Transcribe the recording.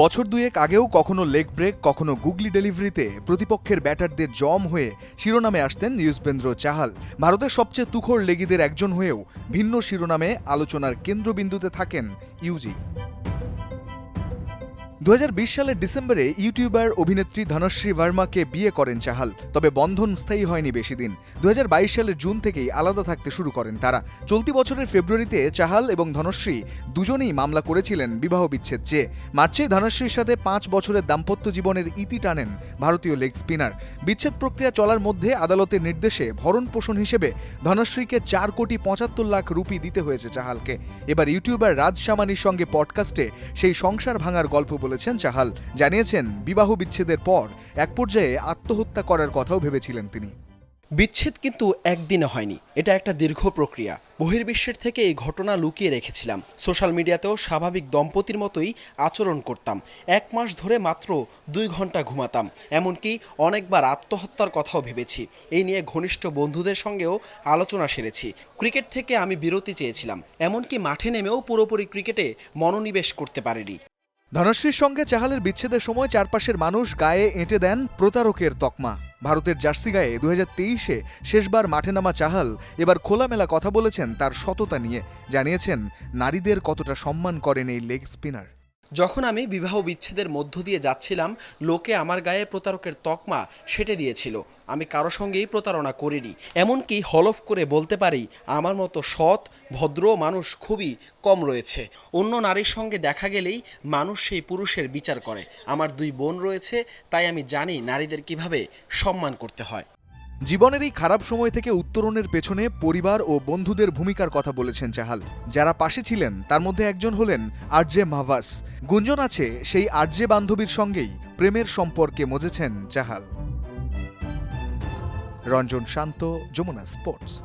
বছর দুয়েক আগেও কখনো লেগ ব্রেক কখনো গুগলি ডেলিভারিতে প্রতিপক্ষের ব্যাটারদের জম হয়ে শিরোনামে আসতেন ইউজবেন্দ্র চাহাল। ভারতের সবচেয়ে তুখোর লেগিদের একজন হয়েও ভিন্ন শিরোনামে আলোচনার কেন্দ্রবিন্দুতে থাকেন ইউজি। দু হাজার বিশ সালের ডিসেম্বরে ইউটিউবার অভিনেত্রী ধনশ্রী ভার্মাকে বিয়ে করেন চাহাল, তবে বন্ধন স্থায়ী হয়নি বেশি দিন। দুই হাজার বাইশ সালের জুন থেকেই আলাদা থাকতে শুরু করেন তারা। চলতি বছরের ফেব্রুয়ারিতে চাহাল এবং ধনশ্রী দুজনেই মামলা করেছিলেন বিবাহ বিচ্ছেদ চেয়ে। মার্চে ধনশ্রীর সাথে পাঁচ বছরের দাম্পত্য জীবনের ইতি টানেন ভারতীয় লেগ স্পিনার। বিচ্ছেদ প্রক্রিয়া চলার মধ্যে আদালতের নির্দেশে ভরণ পোষণ হিসেবে ধনশ্রীকে চার কোটি পঁচাত্তর লাখ রুপি দিতে হয়েছে চাহালকে। এবার ইউটিউবার রাজ সামানির সঙ্গে পডকাস্টে সেই সংসার ভাঙার গল্প বলেছেন চাহাল জানিয়েছেন, বিবাহ বিচ্ছেদের পর এক পর্যায়ে আত্মহত্যা করার কথাও ভেবেছিলেন তিনি। বিচ্ছেদ কিন্তু একদিনে হয়নি। এটা একটা দীর্ঘ প্রক্রিয়া। বহির্বিশ্বের থেকে এই ঘটনা লুকিয়ে রেখেছিলাম। সোশ্যাল মিডিয়াতেও স্বাভাবিক দম্পতির মতোই আচরণ করতাম। এক মাস ধরে মাত্র দুই ঘণ্টা ঘুমাতাম। এমনকি অনেকবার আত্মহত্যার কথাও ভেবেছি। এই নিয়ে ঘনিষ্ঠ বন্ধুদের সঙ্গেও আলোচনা সেরেছি। ক্রিকেট থেকে আমি বিরতি চেয়েছিলাম। এমনকি মাঠে নেমেও পুরোপুরি ক্রিকেটে মনোনিবেশ করতে পারিনি। ধনশ্রীর সঙ্গে চাহালের বিচ্ছেদের সময় চারপাশের মানুষ গায়ে এঁটে দেন প্রতারকের তকমা। ভারতের জার্সি গায়ে দু তেইশে শেষবার মাঠে নামা চাহাল এবার খোলামেলা কথা বলেছেন তার সততা নিয়ে। জানিয়েছেন, নারীদের কতটা সম্মান করেন এই লেগ স্পিনার যখন আমি বিবাহ বিচ্ছেদের মধ্য দিয়ে যাচ্ছিলাম, লোকে আমার গায়ে প্রতারকের তকমা সেটে দিয়েছিল। আমি কারও সঙ্গেই প্রতারণা করিনি। এমনকি হলফ করে বলতে পারি, আমার মতো সৎ, ভদ্র মানুষ খুবই কম রয়েছে। অন্য নারীর সঙ্গে দেখা গেলেই মানুষ সেই পুরুষের বিচার করে। আমার দুই বোন রয়েছে, তাই আমি জানি নারীদের কীভাবে সম্মান করতে হয়। জীবনের এই খারাপ সময় থেকে উত্তরণের পেছনে পরিবার ও বন্ধুদের ভূমিকার কথা বলেছেন চাহাল। যারা পাশে ছিলেন, তার মধ্যে একজন হলেন আরজে মাহভাস গুঞ্জন আছে সেই আরজে বান্ধবীর সঙ্গেই প্রেমের সম্পর্কে মজেছেন চাহাল। রঞ্জন শান্ত, যমুনা স্পোর্টস।